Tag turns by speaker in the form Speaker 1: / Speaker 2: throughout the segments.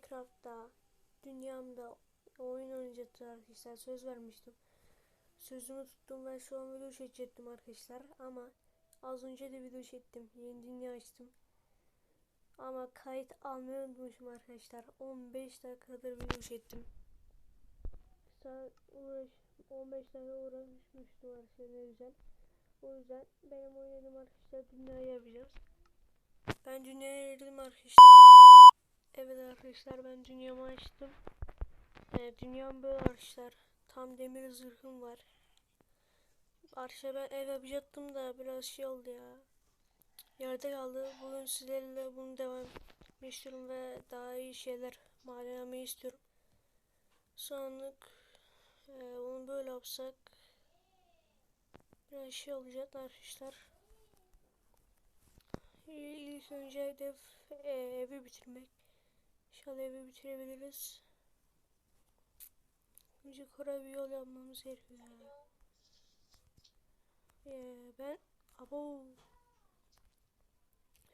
Speaker 1: Minecraft'ta dünyamda oyun oynayacaktım arkadaşlar söz vermiştim. Sözümü tuttum ve şu an video çekecektim arkadaşlar ama az önce de video çektim. Yeni dünya açtım. Ama kayıt almayı unutmuşum arkadaşlar. 15 dakikadır video çektim. Saat uğraş 15 dakika uğraşmıştım arkadaşlar ne güzel. O yüzden benim oynadığım arkadaşlar dünyayı yapacağız. Ben dünyaya girdim arkadaşlar. Evet arkadaşlar ben dünyamı açtım. Ee, dünyam böyle arkadaşlar. Tam demir zırhım var. Arkadaşlar ben ev yapacaktım da biraz şey oldu ya. Yerde kaldı. Bugün sizlerle bunu devam etmek istiyorum ve daha iyi şeyler madenlemeyi istiyorum. Sonralık e, onu böyle yapsak biraz şey olacak arkadaşlar. İlk önce hedef e, evi bitirmek. İnşallah evi bitirebiliriz. Önce kora bir yol yapmamız gerekiyor. Ee, ben abo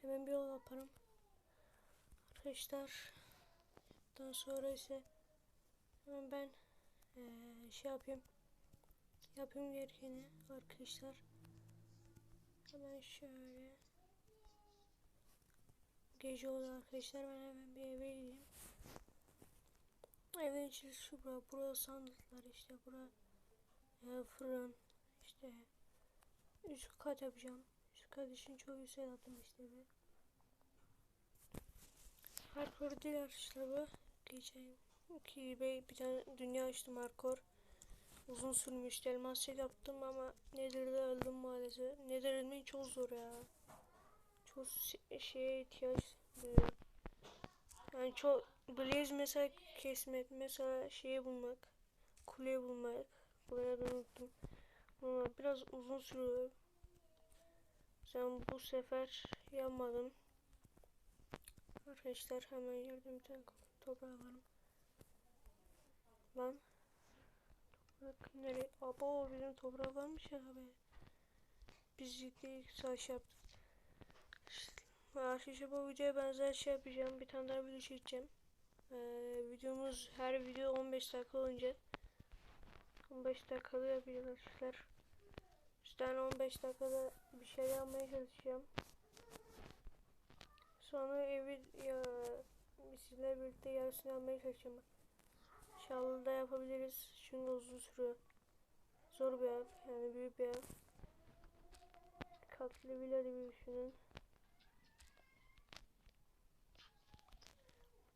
Speaker 1: hemen bir yol yaparım. Arkadaşlar daha sonra ise hemen ben ee, şey yapayım. Yapayım gerekeni arkadaşlar. Hemen şöyle Gece oldu arkadaşlar ben hemen bir eve gideyim. Evin içi şu bura, bura sandıklar işte bura e, fırın işte üst kat yapacağım. Üst kat için çok yüksek attım işte bir. Hardcore değil arkadaşlar bu. Geçen ki bir, tane dünya açtım hardcore. Uzun sürmüştü elmas set yaptım ama Nether'da öldüm maalesef. Nether ölmeyi çok zor ya. Se- şeye ihtiyaç duyuyorum. Yani çok Blaze mesela kesmek, mesela şeyi bulmak, kuleyi bulmak, kuleyi adını unuttum. Ama biraz uzun sürüyor. Sen bu sefer yapmadım. Arkadaşlar hemen yerden bir tane toprağı alalım. Lan. Toprak nereye? Abo bizim toprağı varmış ya. Biz ciddi savaş yaptık. Arkadaşlar bu videoya benzer şey yapacağım. Bir tane daha video çekeceğim. Ee, videomuz her video 15 dakika olunca 15 dakikada yapacağız arkadaşlar. İşte 15 dakikada bir şey yapmaya çalışacağım. Sonra evi ya, sizlerle birlikte yarısını yapmaya çalışacağım. İnşallah da yapabiliriz. Çünkü uzun sürüyor. Zor bir ev. Yani büyük bir ev. Katlı villa gibi düşünün.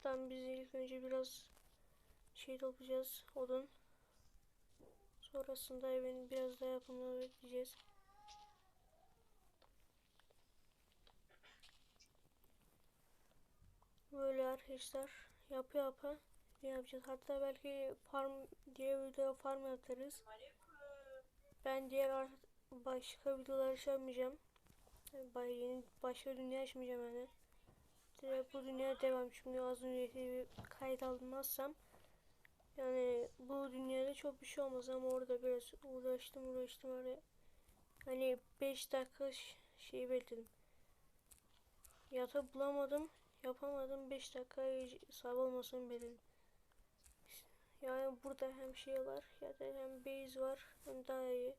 Speaker 1: Buradan biz ilk önce biraz şey toplayacağız. Odun. Sonrasında evin biraz daha yapımını bekleyeceğiz. Böyle arkadaşlar yapı yapı ne yapacağız. Hatta belki farm diğer videoya farm yaparız. Ben diğer başka videolar şey yapmayacağım. Bay yeni başka dünya açmayacağım yani. Direkt bu dünyaya devam. Çünkü az önce kayıt almazsam yani bu dünyada çok bir şey olmaz ama orada biraz uğraştım uğraştım hani hani 5 dakika ş- şey bekledim. Yatak bulamadım, yapamadım 5 dakika sabah olmasını bekledim. Yani burada hem şey var ya da hem base var hem daha iyi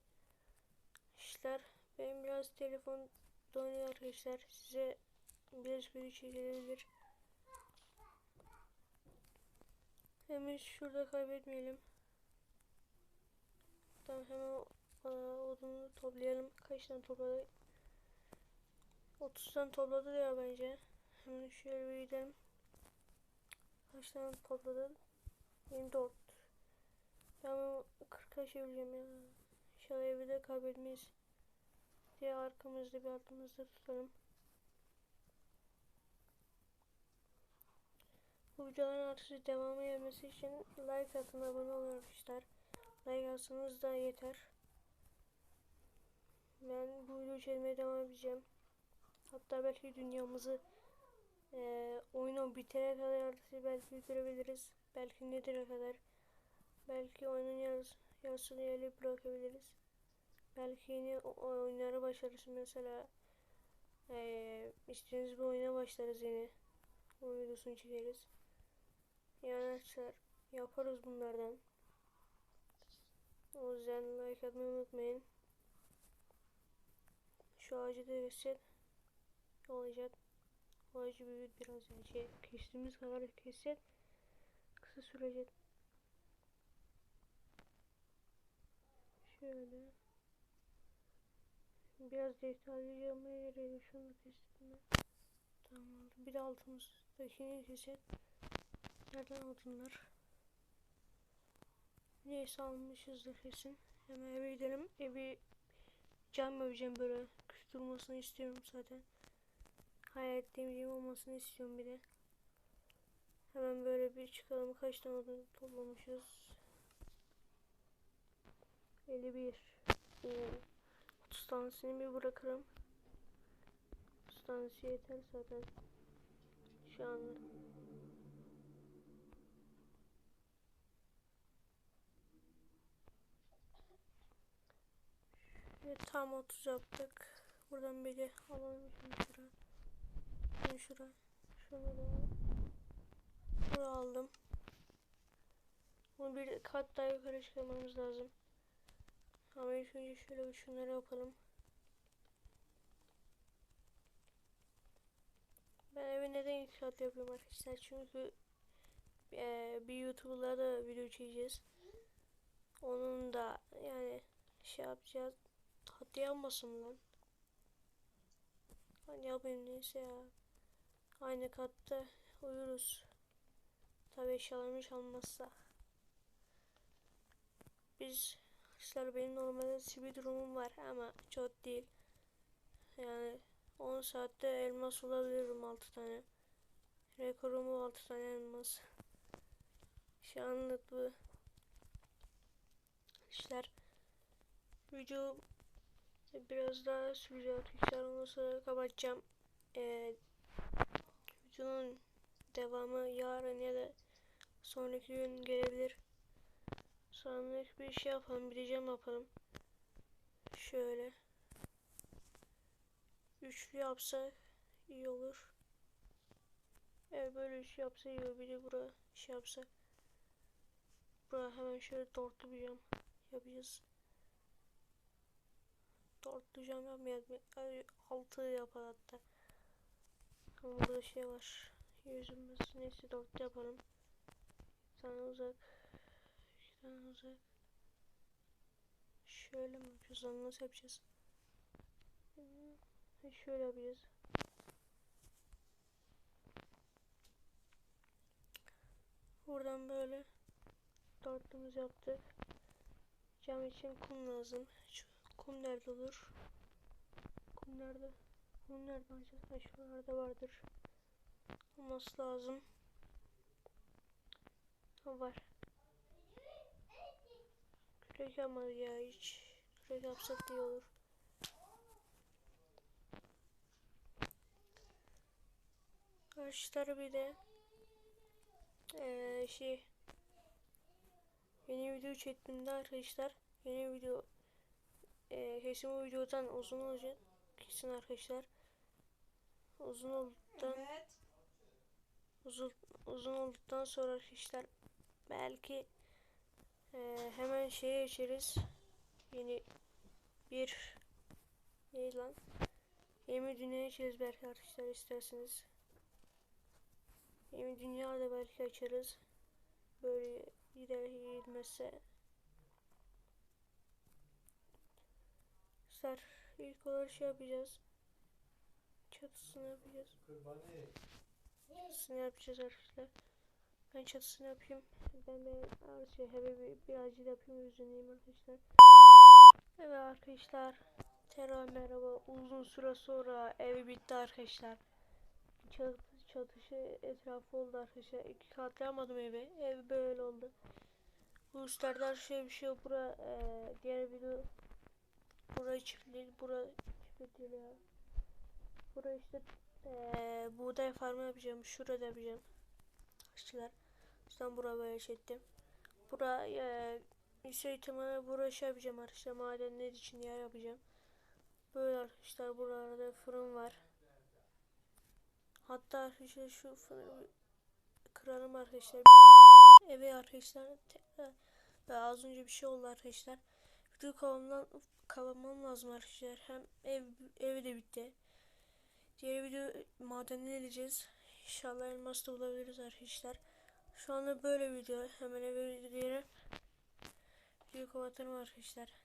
Speaker 1: işler. Benim biraz telefon donuyor arkadaşlar. Size biraz bir şey gelebilir. Hemen şurada kaybetmeyelim. Tamam hemen aa, odunu toplayalım. Kaç tane topladı? 30 tane topladı ya bence. Hemen şöyle bir gidelim. Kaç tane topladı? 24. Ben bunu 40'a çevireceğim ya. İnşallah evi de kaybetmeyiz. Diye arkamızda bir altımızda tutalım. Bu videoların artışı devamı gelmesi için like atın abone olun arkadaşlar. Like atsanız da yeter. Ben bu videoyu çekmeye devam edeceğim. Hatta belki dünyamızı e, oyunu bitere kadar artışı belki bitirebiliriz. Belki nedir'e kadar. Belki oyunun yarısı, yarısını yerli bırakabiliriz. Belki yeni oyunlara başlarız mesela. E, istediğiniz bir oyuna başlarız yine. O videosunu çekeriz. Yani arkadaşlar yaparız bunlardan. O yüzden like atmayı unutmayın. Şu ağacı da göster. Olacak. Ağacı büyür biraz yani şey kestiğimiz kadar kesecek. Kısa sürecek. Şöyle. Biraz detaylı yapmaya gereği şunu kestim ben. Tamam oldu. Bir de altımızdakini kesecek. Nereden altınlar? Neyse almışızdır kesin. Hemen eve gidelim. Evi cam öveceğim böyle. Küçük durmasını istiyorum zaten. Hayal ettiğim olmasını istiyorum bir de. Hemen böyle bir çıkalım. Kaç tane odun toplamışız? 51. Oo. 30 tanesini bir bırakırım. 30 tanesi yeter zaten. Şu anda. Ve tam 30 yaptık. Buradan bir de alalım şunu şuraya. Şunu şuraya. Şunu da Bunu aldım. Bunu bir kat daha yukarı çıkarmamız lazım. Ama ilk önce şöyle bir şunları yapalım. Ben evi neden inşaat yapıyorum arkadaşlar? Çünkü e, bir YouTube'la da video çekeceğiz. Onun da yani şey yapacağız. Hadi yanmasın lan. Hani yapayım neyse ya. Aynı katta uyuruz. Tabi eşyalarımı çalmazsa. Biz arkadaşlar benim normalde bir durumum var ama çok değil. Yani 10 saatte elmas olabilirim 6 tane. Rekorumu 6 tane elmas. Şu anlık bu işler. Video biraz daha sürecek arkadaşlar. Ondan sonra kapatacağım. Ee, videonun devamı yarın ya da sonraki gün gelebilir. Sonraki bir şey yapalım. Cam yapalım. Şöyle. Üçlü yapsak iyi olur. Evet böyle üç yapsa iyi olur. Bir de bura şey yapsak. Bura hemen şöyle dörtlü bir yapacağız. Dörtlü cam yapmayalım. Altı yapalım hatta. Burada şey var. Yüzümüz neyse dörtlü yapalım. Bir tane uzak. İki tane uzak. Şöyle mi yapacağız? Onu nasıl yapacağız? Şöyle yapacağız. Buradan böyle dörtlümüz yaptık. Cam için kum lazım. Şu nerede olur? Kum nerede? Kum nerede? Ha şuralarda vardır. Olması lazım. Ha var. Kürek yapmadı ya hiç. Kürek yapsak iyi olur. Arkadaşlar bir de ee, şey yeni video çektiğimde arkadaşlar yeni video ee, kesin bu videodan uzun olacak kesin arkadaşlar uzun olduktan
Speaker 2: Evet.
Speaker 1: uzun, uzun olduktan sonra arkadaşlar belki ee, hemen şeye geçeriz yeni bir ne lan yeni dünyaya geçeriz belki arkadaşlar isterseniz Yeni dünya da belki açarız. Böyle gider gitmezse. Sar ilk olarak şey yapacağız. Çatısını yapacağız. Çatısını yapacağız arkadaşlar. Ben çatısını yapayım. Ben de şey bir birazcık yapayım yüzüneyim arkadaşlar. Evet arkadaşlar. Terör merhaba. Uzun süre sonra evi bitti arkadaşlar. Çat çatışı etrafı oldu arkadaşlar. İki katlı yapmadım evi. Ev böyle oldu. Bu üstlerden şöyle bir şey yok. Bura e, diğer video bura çiftlik, bura çiftlik ya. Bura işte e, buğday farmı yapacağım. Şurada yapacağım. Arkadaşlar. İşte bura böyle çektim. Bura e, lise ihtimalle bura şey yapacağım arkadaşlar. Madenler için yer yapacağım. Böyle arkadaşlar buralarda fırın var. Hatta arkadaşlar şu fırın kıralım arkadaşlar. Evet arkadaşlar. te- e, az önce bir şey oldu arkadaşlar. Video kavamdan kavamam lazım arkadaşlar. Hem ev ev de bitti. Diğer video madenine edeceğiz. İnşallah elmas da bulabiliriz arkadaşlar. Şu anda böyle video. Hemen eve gidelim. Videoyu kapatalım arkadaşlar.